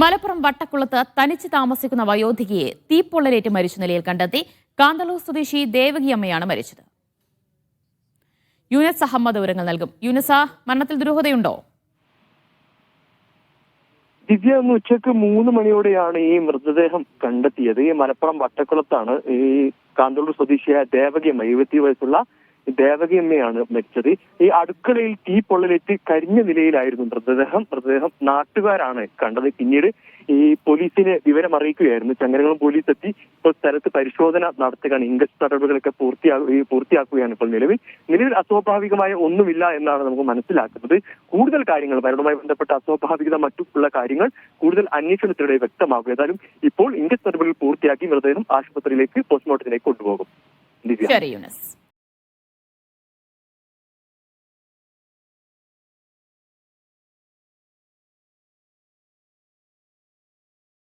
മലപ്പുറം വട്ടക്കുളത്ത് തനിച്ച് താമസിക്കുന്ന വയോധികയെ തീപ്പൊള്ളലേറ്റ് മരിച്ച നിലയിൽ കണ്ടെത്തി കാന്തളൂർ സ്വദേശി ദേവകിയമ്മയാണ് മരിച്ചത്. യൂനസ് അഹമ്മദ് വിവരങ്ങൾ നൽകും. യൂനസ മരണത്തിൽ ദുരൂഹതയുണ്ടോ? ദിവ്യ ഇന്ന് ഉച്ചയ്ക്ക് മൂന്ന് മണിയോടെയാണ് ഈ മൃതദേഹം കണ്ടെത്തിയത്. ഈ മലപ്പുറം വട്ടക്കുളത്താണ് ഈ കാന്തളൂർ സ്വദേശിയായ ദേവകിയമ്മ എഴുപത്തി വയസ്സുള്ള ദേവകിയമ്മയാണ് മരിച്ചത്. ഈ അടുക്കളയിൽ തീ പൊള്ളലേറ്റ് കരിഞ്ഞ നിലയിലായിരുന്നു മൃതദേഹം. മൃതദേഹം നാട്ടുകാരാണ് കണ്ടത്. പിന്നീട് ഈ പോലീസിനെ വിവരം അറിയിക്കുകയായിരുന്നു. ചങ്ങരകുളം പോലീസ് എത്തി. ഇപ്പോൾ സ്ഥലത്ത് പരിശോധന നടത്തുകയാണ്. ഇൻക്വസ്റ്റ് നടപടികളൊക്കെ പൂർത്തിയാക്കുക പൂർത്തിയാക്കുകയാണ് ഇപ്പോൾ നിലവിൽ. നിലവിൽ അസ്വാഭാവികമായ ഒന്നുമില്ല എന്നാണ് നമുക്ക് മനസ്സിലാക്കുന്നത്. കൂടുതൽ കാര്യങ്ങൾ മരണവുമായി ബന്ധപ്പെട്ട അസ്വാഭാവികത മറ്റുള്ള കാര്യങ്ങൾ കൂടുതൽ അന്വേഷണത്തിലൂടെ വ്യക്തമാകും. ഏതായാലും ഇപ്പോൾ ഇംഗ്ലീഷ് നടപടികൾ പൂർത്തിയാക്കി മൃതദേഹം ആശുപത്രിയിലേക്ക് പോസ്റ്റ്മോർട്ടത്തിലേക്ക് കൊണ്ടുപോകും. ശരി